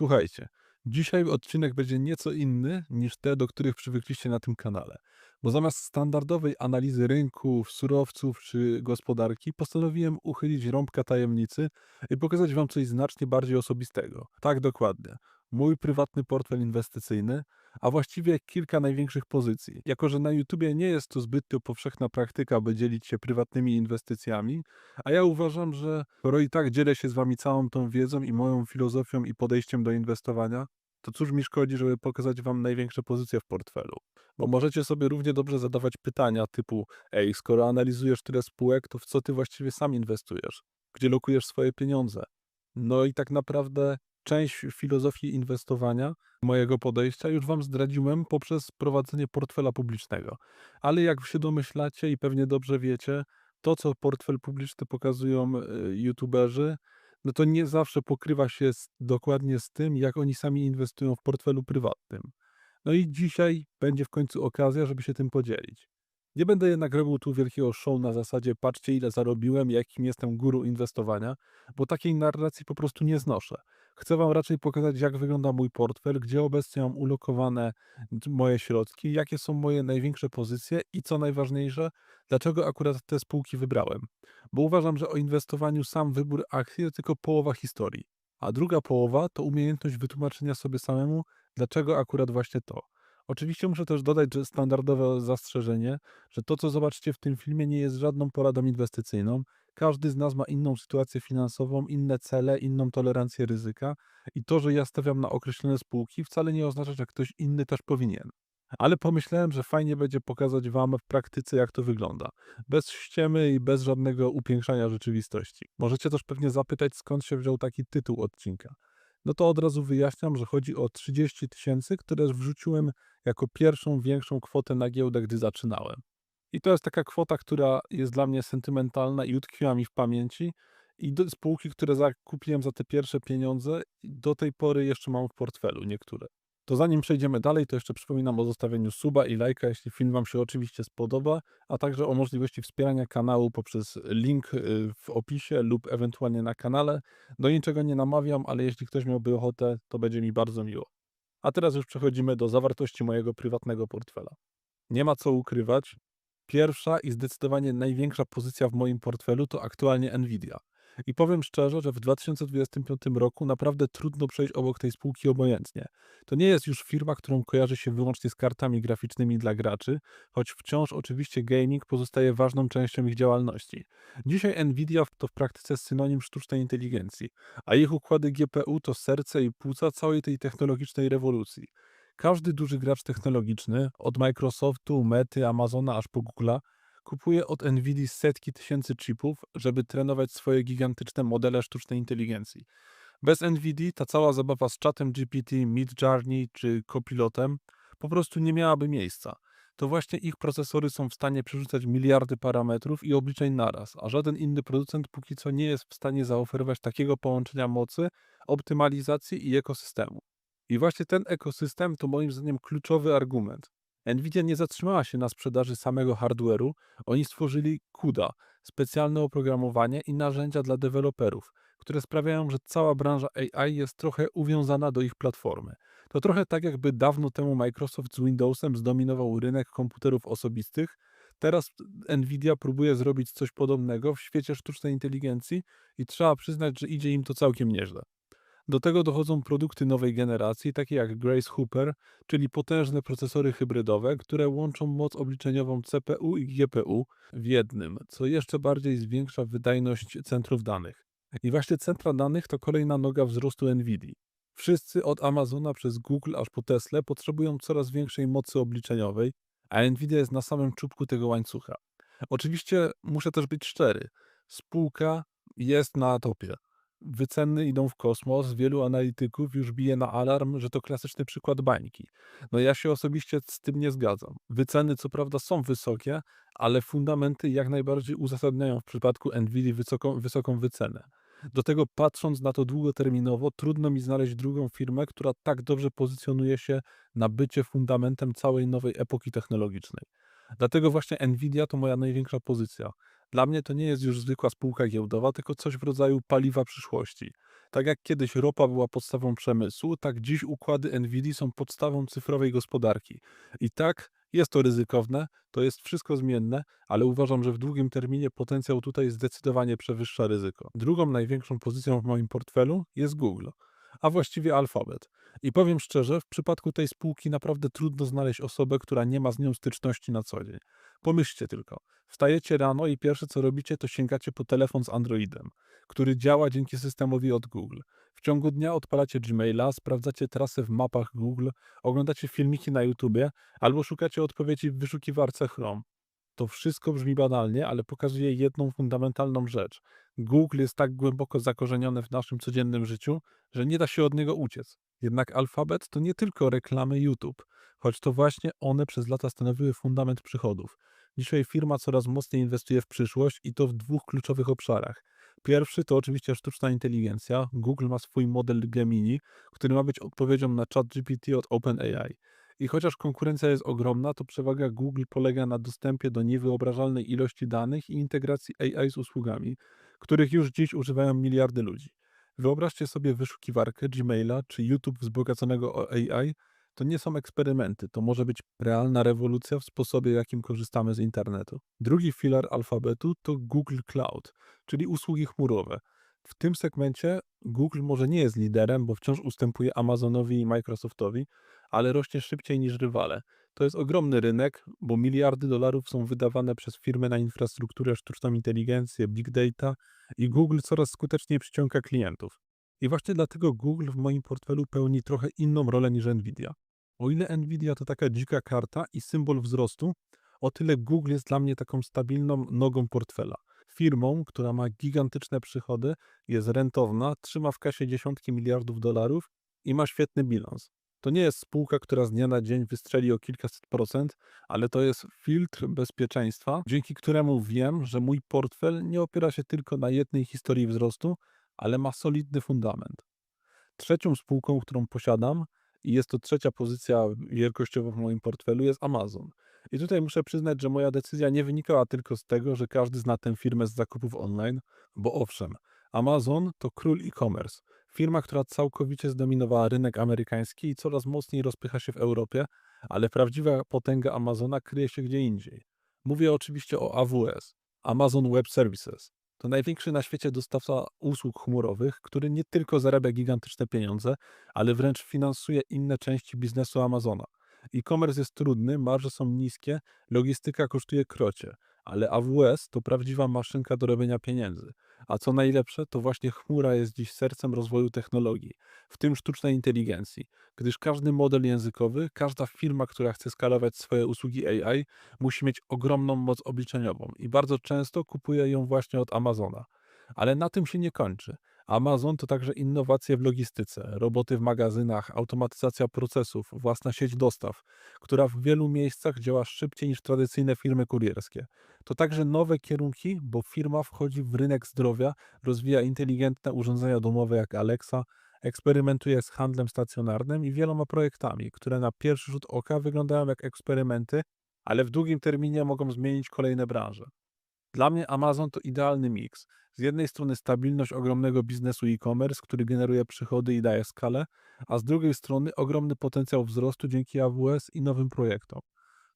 Słuchajcie, dzisiaj odcinek będzie nieco inny niż te, do których przywykliście na tym kanale. Bo zamiast standardowej analizy rynków, surowców czy gospodarki, postanowiłem uchylić rąbka tajemnicy i pokazać Wam coś znacznie bardziej osobistego. Tak dokładnie. Mój prywatny portfel inwestycyjny, a właściwie kilka największych pozycji. Jako, że na YouTubie nie jest to zbyt powszechna praktyka, by dzielić się prywatnymi inwestycjami, a ja uważam, że skoro i tak dzielę się z Wami całą tą wiedzą i moją filozofią i podejściem do inwestowania, to cóż mi szkodzi, żeby pokazać Wam największe pozycje w portfelu. Bo możecie sobie równie dobrze zadawać pytania typu: Ej, skoro analizujesz tyle spółek, to w co ty właściwie sam inwestujesz? Gdzie lokujesz swoje pieniądze? No i tak naprawdę część filozofii inwestowania, mojego podejścia już Wam zdradziłem poprzez prowadzenie portfela publicznego. Ale jak się domyślacie i pewnie dobrze wiecie, to co portfel publiczny pokazują y, youtuberzy, no to nie zawsze pokrywa się z, dokładnie z tym, jak oni sami inwestują w portfelu prywatnym. No i dzisiaj będzie w końcu okazja, żeby się tym podzielić. Nie będę jednak robił tu wielkiego show na zasadzie patrzcie ile zarobiłem, jakim jestem guru inwestowania, bo takiej narracji po prostu nie znoszę. Chcę Wam raczej pokazać, jak wygląda mój portfel, gdzie obecnie mam ulokowane moje środki, jakie są moje największe pozycje i co najważniejsze, dlaczego akurat te spółki wybrałem. Bo uważam, że o inwestowaniu sam wybór akcji to tylko połowa historii, a druga połowa to umiejętność wytłumaczenia sobie samemu, dlaczego akurat właśnie to. Oczywiście muszę też dodać, że standardowe zastrzeżenie, że to, co zobaczycie w tym filmie, nie jest żadną poradą inwestycyjną. Każdy z nas ma inną sytuację finansową, inne cele, inną tolerancję ryzyka i to, że ja stawiam na określone spółki, wcale nie oznacza, że ktoś inny też powinien. Ale pomyślałem, że fajnie będzie pokazać Wam w praktyce, jak to wygląda. Bez ściemy i bez żadnego upiększania rzeczywistości. Możecie też pewnie zapytać, skąd się wziął taki tytuł odcinka. No to od razu wyjaśniam, że chodzi o 30 tysięcy, które wrzuciłem jako pierwszą większą kwotę na giełdę, gdy zaczynałem. I to jest taka kwota, która jest dla mnie sentymentalna i utkwiła mi w pamięci. I do, spółki, które zakupiłem za te pierwsze pieniądze, do tej pory jeszcze mam w portfelu niektóre. To zanim przejdziemy dalej, to jeszcze przypominam o zostawieniu suba i lajka, jeśli film Wam się oczywiście spodoba, a także o możliwości wspierania kanału poprzez link y, w opisie lub ewentualnie na kanale. Do niczego nie namawiam, ale jeśli ktoś miałby ochotę, to będzie mi bardzo miło. A teraz już przechodzimy do zawartości mojego prywatnego portfela. Nie ma co ukrywać. Pierwsza i zdecydowanie największa pozycja w moim portfelu to aktualnie Nvidia. I powiem szczerze, że w 2025 roku naprawdę trudno przejść obok tej spółki obojętnie. To nie jest już firma, którą kojarzy się wyłącznie z kartami graficznymi dla graczy, choć wciąż oczywiście gaming pozostaje ważną częścią ich działalności. Dzisiaj Nvidia to w praktyce synonim sztucznej inteligencji, a ich układy GPU to serce i płuca całej tej technologicznej rewolucji. Każdy duży gracz technologiczny, od Microsoftu, Mety, Amazona aż po Google'a, kupuje od Nvidia setki tysięcy chipów, żeby trenować swoje gigantyczne modele sztucznej inteligencji. Bez Nvidia ta cała zabawa z czatem GPT, Midjourney czy Copilotem po prostu nie miałaby miejsca. To właśnie ich procesory są w stanie przerzucać miliardy parametrów i obliczeń naraz, a żaden inny producent póki co nie jest w stanie zaoferować takiego połączenia mocy, optymalizacji i ekosystemu. I właśnie ten ekosystem to moim zdaniem kluczowy argument. Nvidia nie zatrzymała się na sprzedaży samego hardware'u, oni stworzyli CUDA, specjalne oprogramowanie i narzędzia dla deweloperów, które sprawiają, że cała branża AI jest trochę uwiązana do ich platformy. To trochę tak jakby dawno temu Microsoft z Windowsem zdominował rynek komputerów osobistych, teraz Nvidia próbuje zrobić coś podobnego w świecie sztucznej inteligencji i trzeba przyznać, że idzie im to całkiem nieźle. Do tego dochodzą produkty nowej generacji, takie jak Grace Hooper, czyli potężne procesory hybrydowe, które łączą moc obliczeniową CPU i GPU w jednym, co jeszcze bardziej zwiększa wydajność centrów danych. I właśnie centra danych to kolejna noga wzrostu NVIDII. Wszyscy od Amazona przez Google aż po Tesla potrzebują coraz większej mocy obliczeniowej, a Nvidia jest na samym czubku tego łańcucha. Oczywiście muszę też być szczery. Spółka jest na topie. Wyceny idą w kosmos. Wielu analityków już bije na alarm, że to klasyczny przykład bańki. No ja się osobiście z tym nie zgadzam. Wyceny co prawda są wysokie, ale fundamenty jak najbardziej uzasadniają w przypadku Nvidia wysoką, wysoką wycenę. Do tego patrząc na to długoterminowo, trudno mi znaleźć drugą firmę, która tak dobrze pozycjonuje się na bycie fundamentem całej nowej epoki technologicznej. Dlatego właśnie Nvidia to moja największa pozycja. Dla mnie to nie jest już zwykła spółka giełdowa, tylko coś w rodzaju paliwa przyszłości. Tak jak kiedyś ropa była podstawą przemysłu, tak dziś układy NVIDIA są podstawą cyfrowej gospodarki. I tak jest to ryzykowne, to jest wszystko zmienne, ale uważam, że w długim terminie potencjał tutaj zdecydowanie przewyższa ryzyko. Drugą największą pozycją w moim portfelu jest Google, a właściwie Alphabet. I powiem szczerze, w przypadku tej spółki naprawdę trudno znaleźć osobę, która nie ma z nią styczności na co dzień. Pomyślcie tylko, wstajecie rano i pierwsze co robicie, to sięgacie po telefon z Androidem, który działa dzięki systemowi od Google. W ciągu dnia odpalacie Gmaila, sprawdzacie trasę w mapach Google, oglądacie filmiki na YouTubie albo szukacie odpowiedzi w wyszukiwarce Chrome. To wszystko brzmi banalnie, ale pokazuje jedną fundamentalną rzecz. Google jest tak głęboko zakorzenione w naszym codziennym życiu, że nie da się od niego uciec. Jednak alfabet to nie tylko reklamy YouTube, choć to właśnie one przez lata stanowiły fundament przychodów. Dzisiaj firma coraz mocniej inwestuje w przyszłość i to w dwóch kluczowych obszarach. Pierwszy to oczywiście sztuczna inteligencja. Google ma swój model Gemini, który ma być odpowiedzią na ChatGPT od OpenAI. I chociaż konkurencja jest ogromna, to przewaga Google polega na dostępie do niewyobrażalnej ilości danych i integracji AI z usługami, których już dziś używają miliardy ludzi. Wyobraźcie sobie wyszukiwarkę Gmaila czy YouTube wzbogaconego o AI. To nie są eksperymenty, to może być realna rewolucja w sposobie, jakim korzystamy z internetu. Drugi filar alfabetu to Google Cloud, czyli usługi chmurowe. W tym segmencie Google może nie jest liderem, bo wciąż ustępuje Amazonowi i Microsoftowi, ale rośnie szybciej niż rywale. To jest ogromny rynek, bo miliardy dolarów są wydawane przez firmy na infrastrukturę, sztuczną inteligencję, big data i Google coraz skuteczniej przyciąga klientów. I właśnie dlatego Google w moim portfelu pełni trochę inną rolę niż Nvidia. O ile Nvidia to taka dzika karta i symbol wzrostu, o tyle Google jest dla mnie taką stabilną nogą portfela. Firmą, która ma gigantyczne przychody, jest rentowna, trzyma w kasie dziesiątki miliardów dolarów i ma świetny bilans. To nie jest spółka, która z dnia na dzień wystrzeli o kilkaset procent, ale to jest filtr bezpieczeństwa, dzięki któremu wiem, że mój portfel nie opiera się tylko na jednej historii wzrostu, ale ma solidny fundament. Trzecią spółką, którą posiadam, i jest to trzecia pozycja wielkościowo w moim portfelu, jest Amazon. I tutaj muszę przyznać, że moja decyzja nie wynikała tylko z tego, że każdy zna tę firmę z zakupów online, bo owszem, Amazon to król e-commerce. Firma, która całkowicie zdominowała rynek amerykański i coraz mocniej rozpycha się w Europie, ale prawdziwa potęga Amazona kryje się gdzie indziej. Mówię oczywiście o AWS, Amazon Web Services. To największy na świecie dostawca usług chmurowych, który nie tylko zarabia gigantyczne pieniądze, ale wręcz finansuje inne części biznesu Amazona. E-commerce jest trudny, marże są niskie, logistyka kosztuje krocie, ale AWS to prawdziwa maszynka do robienia pieniędzy. A co najlepsze, to właśnie chmura jest dziś sercem rozwoju technologii, w tym sztucznej inteligencji, gdyż każdy model językowy, każda firma, która chce skalować swoje usługi AI, musi mieć ogromną moc obliczeniową i bardzo często kupuje ją właśnie od Amazona. Ale na tym się nie kończy. Amazon to także innowacje w logistyce, roboty w magazynach, automatyzacja procesów, własna sieć dostaw, która w wielu miejscach działa szybciej niż tradycyjne firmy kurierskie. To także nowe kierunki, bo firma wchodzi w rynek zdrowia, rozwija inteligentne urządzenia domowe jak Alexa, eksperymentuje z handlem stacjonarnym i wieloma projektami, które na pierwszy rzut oka wyglądają jak eksperymenty, ale w długim terminie mogą zmienić kolejne branże. Dla mnie Amazon to idealny miks. Z jednej strony stabilność ogromnego biznesu e-commerce, który generuje przychody i daje skalę, a z drugiej strony ogromny potencjał wzrostu dzięki AWS i nowym projektom.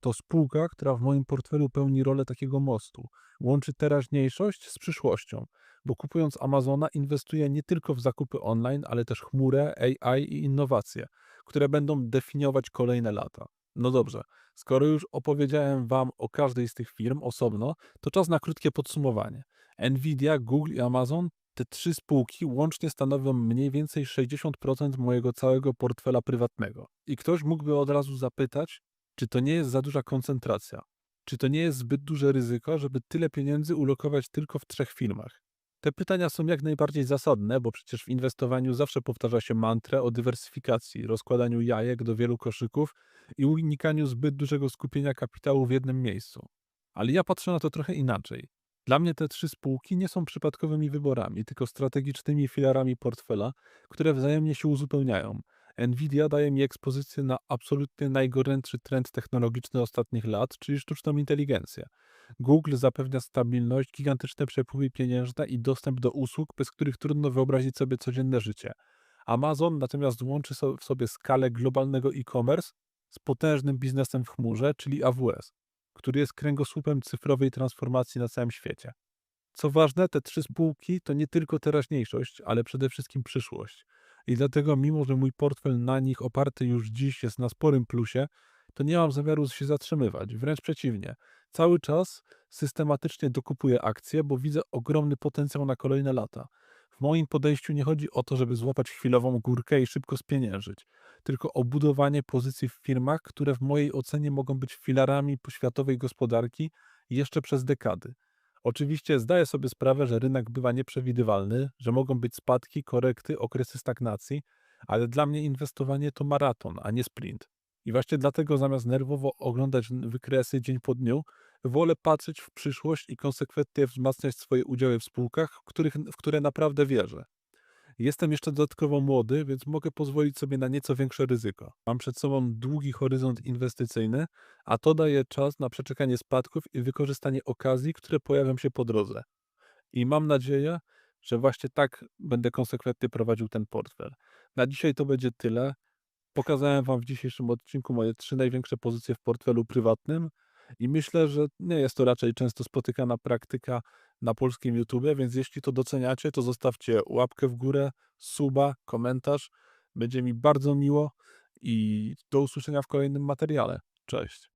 To spółka, która w moim portfelu pełni rolę takiego mostu. Łączy teraźniejszość z przyszłością, bo kupując Amazona inwestuje nie tylko w zakupy online, ale też chmurę, AI i innowacje, które będą definiować kolejne lata. No dobrze, skoro już opowiedziałem Wam o każdej z tych firm osobno, to czas na krótkie podsumowanie. Nvidia, Google i Amazon, te trzy spółki łącznie stanowią mniej więcej 60% mojego całego portfela prywatnego. I ktoś mógłby od razu zapytać, czy to nie jest za duża koncentracja? Czy to nie jest zbyt duże ryzyko, żeby tyle pieniędzy ulokować tylko w trzech firmach? Te pytania są jak najbardziej zasadne, bo przecież w inwestowaniu zawsze powtarza się mantrę o dywersyfikacji, rozkładaniu jajek do wielu koszyków i unikaniu zbyt dużego skupienia kapitału w jednym miejscu. Ale ja patrzę na to trochę inaczej. Dla mnie te trzy spółki nie są przypadkowymi wyborami, tylko strategicznymi filarami portfela, które wzajemnie się uzupełniają. Nvidia daje mi ekspozycję na absolutnie najgorętszy trend technologiczny ostatnich lat, czyli sztuczną inteligencję. Google zapewnia stabilność, gigantyczne przepływy pieniężne i dostęp do usług, bez których trudno wyobrazić sobie codzienne życie. Amazon natomiast łączy w sobie skalę globalnego e-commerce z potężnym biznesem w chmurze, czyli AWS, który jest kręgosłupem cyfrowej transformacji na całym świecie. Co ważne, te trzy spółki to nie tylko teraźniejszość, ale przede wszystkim przyszłość. I dlatego, mimo że mój portfel na nich oparty już dziś jest na sporym plusie, to nie mam zamiaru się zatrzymywać. Wręcz przeciwnie. Cały czas systematycznie dokupuję akcje, bo widzę ogromny potencjał na kolejne lata. W moim podejściu nie chodzi o to, żeby złapać chwilową górkę i szybko spieniężyć, tylko o budowanie pozycji w firmach, które w mojej ocenie mogą być filarami światowej gospodarki jeszcze przez dekady. Oczywiście zdaję sobie sprawę, że rynek bywa nieprzewidywalny, że mogą być spadki, korekty, okresy stagnacji, ale dla mnie inwestowanie to maraton, a nie sprint. I właśnie dlatego zamiast nerwowo oglądać wykresy dzień po dniu, wolę patrzeć w przyszłość i konsekwentnie wzmacniać swoje udziały w spółkach, w, których, w które naprawdę wierzę. Jestem jeszcze dodatkowo młody, więc mogę pozwolić sobie na nieco większe ryzyko. Mam przed sobą długi horyzont inwestycyjny, a to daje czas na przeczekanie spadków i wykorzystanie okazji, które pojawią się po drodze. I mam nadzieję, że właśnie tak będę konsekwentnie prowadził ten portfel. Na dzisiaj to będzie tyle. Pokazałem Wam w dzisiejszym odcinku moje trzy największe pozycje w portfelu prywatnym i myślę, że nie jest to raczej często spotykana praktyka na polskim YouTube, więc jeśli to doceniacie, to zostawcie łapkę w górę, suba, komentarz. Będzie mi bardzo miło i do usłyszenia w kolejnym materiale. Cześć.